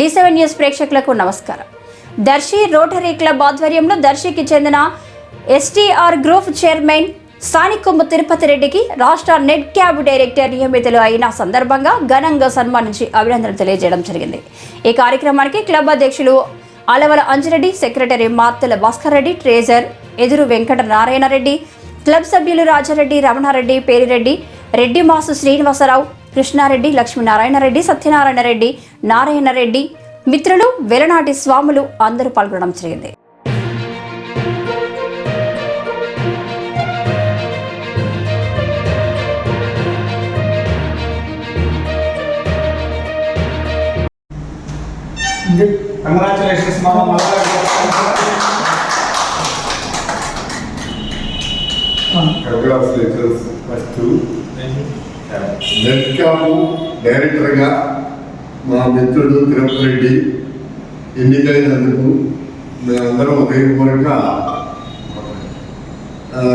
D seven news ప్రేక్షకులకు నమస్కారం. Darsi rotary club ఆధ్వర్యంలో దర్శికి చెందిన STR group chairman Sanikomma Tirupati రెడ్డికి రాష్ట్ర నెట్ క్యాబ్ డైరెక్టర్ నియమితులు అయిన సందర్భంగా ఘనంగా సన్మానించి అభినందనలు తెలియజేయడం జరిగింది. ఈ కార్యక్రమానికి క్లబ్ అధ్యక్షులు Alavala Anjireddy secretary Martela Bhaskar Reddy treasurer Eduru Venkata Narayana Reddy club సభ్యులు రాజారెడ్డి రమణారెడ్డి పేరిరెడ్డి రెడ్డి మాసు శ్రీనివాసరావు కృష్ణారెడ్డి లక్ష్మీనారాయణ రెడ్డి సత్యనారాయణ రెడ్డి నారాయణ రెడ్డి మిత్రులు వెలనాటి స్వాములు అందరూ పాల్గొనడం జరిగింది. కంగ్రాచులేషన్స్ మామ కంగ్రాచులేషన్స్ ఫస్ట్. నెట్ డైరెక్టర్గా మా మిత్రుడు తిరుపతి రెడ్డి ఎన్నికైనందుకు మేమందరం ఉదయపూర్వకంగా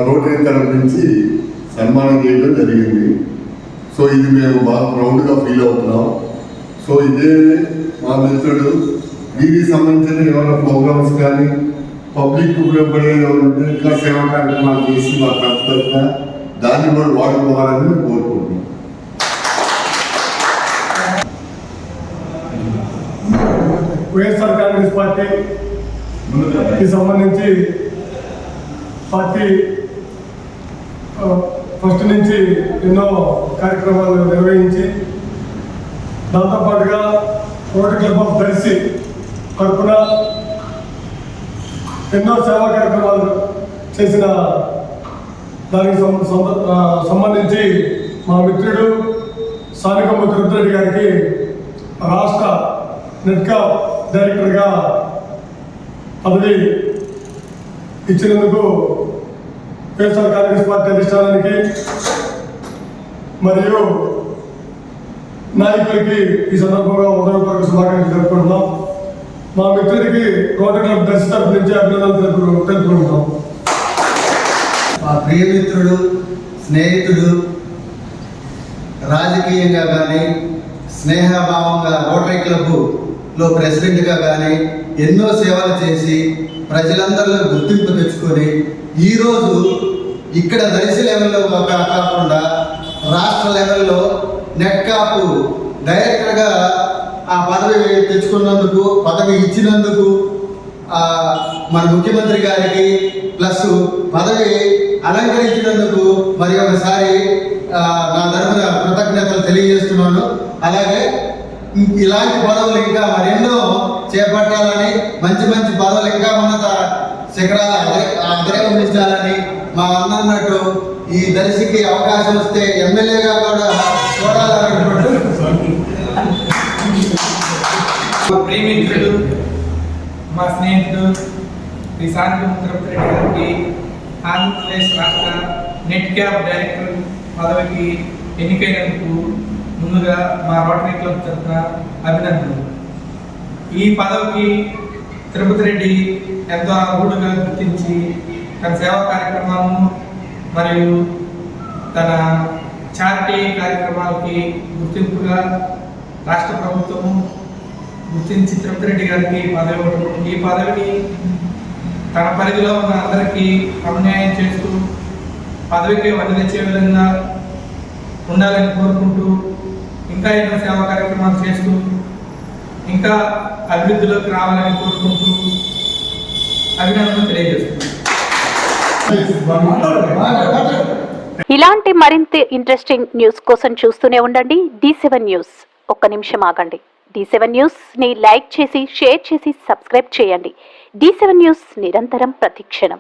రోటరీ తరఫు నుంచి సన్మానం చేయడం జరిగింది. సో ఇది మేము బాగా ప్రౌడ్గా ఫీల్ అవుతున్నాం. సో ఇదే మా మిత్రుడు. దీనికి సంబంధించిన ఏమైనా ప్రోగ్రామ్స్ కానీ పబ్లిక్ ఉపయోగపడే ఏమైనా ఇంకా సేవా కార్యక్రమాలు చేసి మా తరఫున దాన్ని కూడా వాడుకోవాలని కోరుతున్నాం. వైఎస్ఆర్ కాంగ్రెస్ పార్టీకి సంబంధించి పార్టీ ఫస్ట్ నుంచి ఎన్నో కార్యక్రమాలు నిర్వహించి దాంతోపాటుగా రోటరీ క్లబ్ ఆఫ్ దర్శి తరఫున ఎన్నో సేవా కార్యక్రమాలు చేసిన దానికి సంబంధించి మా మిత్రుడు సానికొమ్మ రెడ్డి గారికి రాష్ట్ర నెట్కా డైరెక్టర్గా పదవి ఇచ్చినందుకు వైఎస్ఆర్ కాంగ్రెస్ పార్టీ అధిష్టానానికి మరియు నాయకులకి ఈ సందర్భంగా ఉదయపూర్వక శుభాకాంక్షలు జరుపుకుంటున్నాం మా మిత్రుడికి రోటరీ క్లబ్ దర్శి తరపు నుంచి అభినందనలు తెలుపు- తెలుపుకుంటున్నాం. మా ప్రియమిత్రుడు స్నేహితుడు రాజకీయంగా కానీ స్నేహభావంగా రోటరీ లో ప్రెసిడెంట్గా కానీ ఎన్నో సేవలు చేసి ప్రజలందరిలో గుర్తింపు తెచ్చుకొని ఈరోజు ఇక్కడ దళిత లెవెల్లో కా- కాకుండా రాష్ట్ర లెవెల్లో నెట్ కాపు డైరెక్టర్గా ఆ పదవి తెచ్చుకున్నందుకు పదవి ఇచ్చినందుకు మన ముఖ్యమంత్రి గారికి ప్లస్ పదవి అలంకరించినందుకు మరి ఒకసారి నా తరపున కృతజ్ఞతలు తెలియజేస్తున్నాను. అలాగే ఇలాంటి పదవులు ఇంకా మరెన్నో చేపట్టాలని మంచి మంచి పదవులు ఇంకా ఉన్నత శిఖరాలు అధిర- అధిరోహించాలని మా అన్న అన్నట్టు ఈ దర్శికి అవకాశం వస్తే ఎమ్మెల్యేగా కూడా చూడాలన్నట్టు మా ప్రేమికుడు మా స్నేహితుడు శ్రీ శాంతి తిరుపతి గారికి ఆంధ్రప్రదేశ్ రాష్ట్ర నెట్ క్యాబ్ డైరెక్టర్ పదవికి ఎన్నికైనందుకు ముందుగా మా రోటరీ క్లబ్ తరఫున అభినందనలు. ఈ పదవికి తిరుపతి రెడ్డి ఎంతో అర్హుడుగా గుర్తించి తన సేవా కార్యక్రమాలను మరియు తన చారిటీ కార్యక్రమాలకి గుర్తింపుగా రాష్ట్ర ప్రభుత్వము గుర్తించి తిరుపతి రెడ్డి గారికి పదవి ఇవ్వడం ఈ పదవిని తన పరిధిలో ఉన్న అందరికీ అన్యాయం చేస్తూ పదవికి వడ్డీ తెచ్చే విధంగా ఉండాలని కోరుకుంటూ ఇంకా ఎన్నో సేవా కార్యక్రమాలు చేస్తూ ఇంకా అభివృద్ధిలోకి రావాలని కోరుకుంటూ అభినందనలు తెలియజేస్తున్నాను. ఇలాంటి మరింత ఇంట్రెస్టింగ్ న్యూస్ కోసం చూస్తూనే ఉండండి. డి సెవెన్ న్యూస్ ఒక్క నిమిషం ఆగండి. డి సెవెన్ న్యూస్ని లైక్ చేసి షేర్ చేసి సబ్స్క్రైబ్ చేయండి. డి సెవెన్ న్యూస్ నిరంతరం ప్రతిక్షణం.